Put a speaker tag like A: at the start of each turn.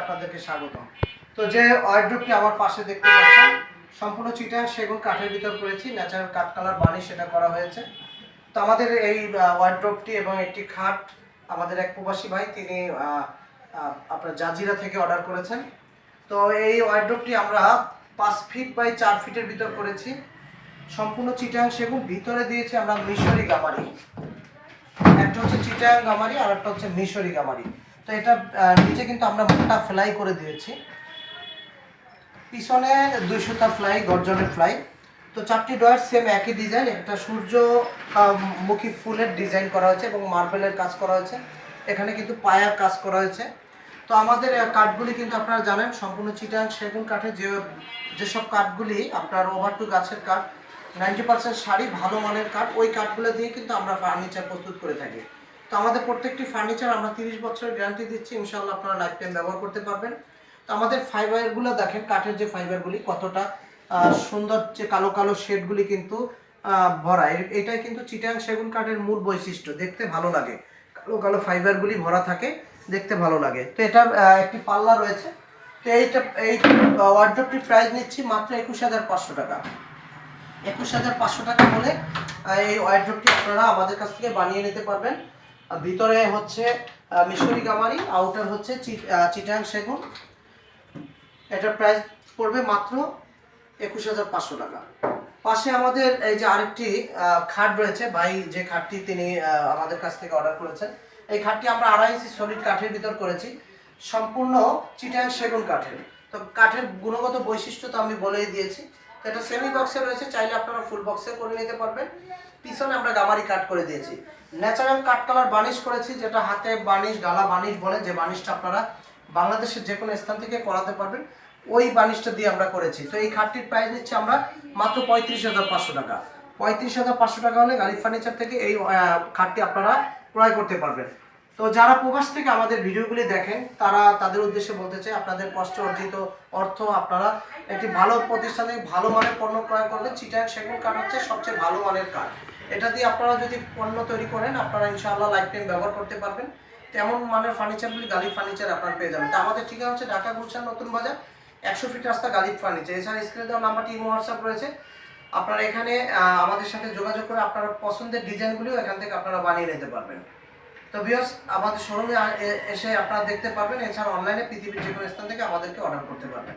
A: আপনাদেরকে স্বাগতম। তো যে ওয়ার্ড্রপটি আমার পাশে দেখতে পাচ্ছেন, সম্পূর্ণ চিটাং সেগুন কাঠের ভিতর করেছি ন্যাচারাল কাঠ কালার বানিশ সেটা করা হয়েছে। তো আমাদের এই ওয়ার্ড্রপটি এবং একটি খাট আমাদের এক প্রবাসী ভাই, তিনি আপনার জাজিরা থেকে অর্ডার করেছেন। তো এই ওয়ার্ড্রপটি আমরা পাঁচ ফিট বাই চার ফিটের ভিতর করেছি। সম্পূর্ণ চিটাং সেগুন ভিতরে দিয়েছি আমরা মিশরি গামারি। একটা হচ্ছে চিটাং গামারি আর একটা হচ্ছে মিশরি গামারি। তো এটা নিচে কিন্তু আমরা মোটা ফ্লাই করে দিয়েছি। পিছনে দুইশোটা ফ্লাই গর্জনের ফ্লাই তো চারটি ডয়ার সেম একই ডিজাইন একটা সূর্য মুখী ফুলের ডিজাইন করা হয়েছে এবং মার্বেলের কাজ করা হয়েছে। এখানে কিন্তু পায়ার কাজ করা হয়েছে। তো আমাদের কাঠগুলি কিন্তু আপনারা জানেন, সম্পূর্ণ চিটাং সেগুন কাঠের যে, যেসব কাঠগুলি আপনার ওভার টু গাছের কাঠ নাইনটি পার্সেন্ট শাড়ি ভালো মানের কাঠ, ওই কাঠগুলো দিয়ে কিন্তু আমরা ফার্নিচার প্রস্তুত করে থাকি। তো আমাদের প্রত্যেকটি ফার্নিচার আমরা তিরিশ বছরের গ্যারান্টি দিচ্ছি ইনশাল্লাহ আপনারা লাইফ টাইম ব্যবহার করতে পারবেন। তো আমাদের ফাইবারগুলো দেখেন, কাঠের যে ফাইবারগুলি কতটা সুন্দর যে কালো কালো শেডগুলি কিন্তু ভরা। এটাই কিন্তু চিটাং সেগুন কাঠের মূল বৈশিষ্ট্য। দেখতে ভালো লাগে। কালো কালো ফাইবারগুলি ভরা থাকে, দেখতে ভালো লাগে। তো এটা একটি পাল্লা রয়েছে। তো এইটা, এই ওয়ার্ড্রপটির প্রাইস নিচ্ছি মাত্র একুশ হাজার পাঁচশো টাকা। একুশ হাজার পাঁচশো টাকা হলে এই ওয়ার্ড্রপটি আপনারা আমাদের কাছ থেকে বানিয়ে নিতে পারবেন। ভিতরে হচ্ছে মিশরি গামারি আউটার হচ্ছে চিটাং সেগুন। এটার প্রাইস পড়বে মাত্র একুশ হাজার পাঁচশো টাকা। পাশে আমাদের এই যে আরেকটি খাট রয়েছে, ভাই যে খাটটি তিনি আমাদের কাছ থেকে অর্ডার করেছেন, এই খাটটি আমরা আড়াই ইঞ্চি সলিড কাঠের ভিতর করেছি, সম্পূর্ণ চিটাং সেগুন কাঠের। তো কাঠের গুণগত বৈশিষ্ট্য তো আমি বলেই দিয়েছি। এটা সেমি বক্সে রয়েছে, চাইলে আপনারা ফুল বক্সে করে নিতে পারবেন। পিছনে আমরা গামারি কাট করে দিয়েছি। ন্যাচারাল কাট কালার বানিশ করেছি, যেটা হাতে বানিশ গালা বানিশ বলে, যে বানিশটা আপনারা বাংলাদেশের যে কোনো স্থান থেকে করাতে পারবেন, ওই বানিশটা দিয়ে আমরা করেছি। তো এই খাটটির প্রাইস নিচ্ছি আমরা মাত্র পঁয়ত্রিশ হাজার পাঁচশো টাকা। পঁয়ত্রিশ হাজার পাঁচশো টাকা হলে গাড়ি ফার্নিচার থেকে এই খাটটি আপনারা ক্রয় করতে পারবেন। তো যারা প্রবাস থেকে আমাদের ভিডিওগুলি দেখেন, তারা তাদের উদ্দেশ্যে বলতে চাই, আপনাদের কষ্ট অর্জিত অর্থ আপনারা একটি ভালো প্রতিষ্ঠানে ভালো মানের পণ্য ক্রয় করবেন। চিটাং সেগুন কাঠ হচ্ছে সবচেয়ে ভালো মানের কাঠ। এটা দিয়ে আপনারা যদি পণ্য তৈরি করেন, আপনারা ইনশাআল্লাহ লাইফ টাইম ব্যবহার করতে পারবেন। তেমন মানের ফার্নিচারগুলি গালিব ফার্নিচার আপনারা পেয়ে যাবেন। তো আমাদের ঠিকানা হচ্ছে ঢাকা গুলশান নতুন বাজার, একশো ফিট রাস্তা গালিব ফার্নিচার। এছাড়া স্ক্রিনে দেওয়া নাম্বারটি ইমো হোয়াটসঅ্যাপ রয়েছে। আপনারা এখানে আমাদের সাথে যোগাযোগ করে আপনার পছন্দের ডিজাইনগুলিও এখান থেকে আপনারা বানিয়ে নিতে পারবেন। তো বিয়স আমাদের শোরুমে এসে আপনারা দেখতে পারবেন, এছাড়া অনলাইনে পৃথিবীর যে কোনো স্থান থেকে আমাদেরকে অর্ডার করতে পারবেন।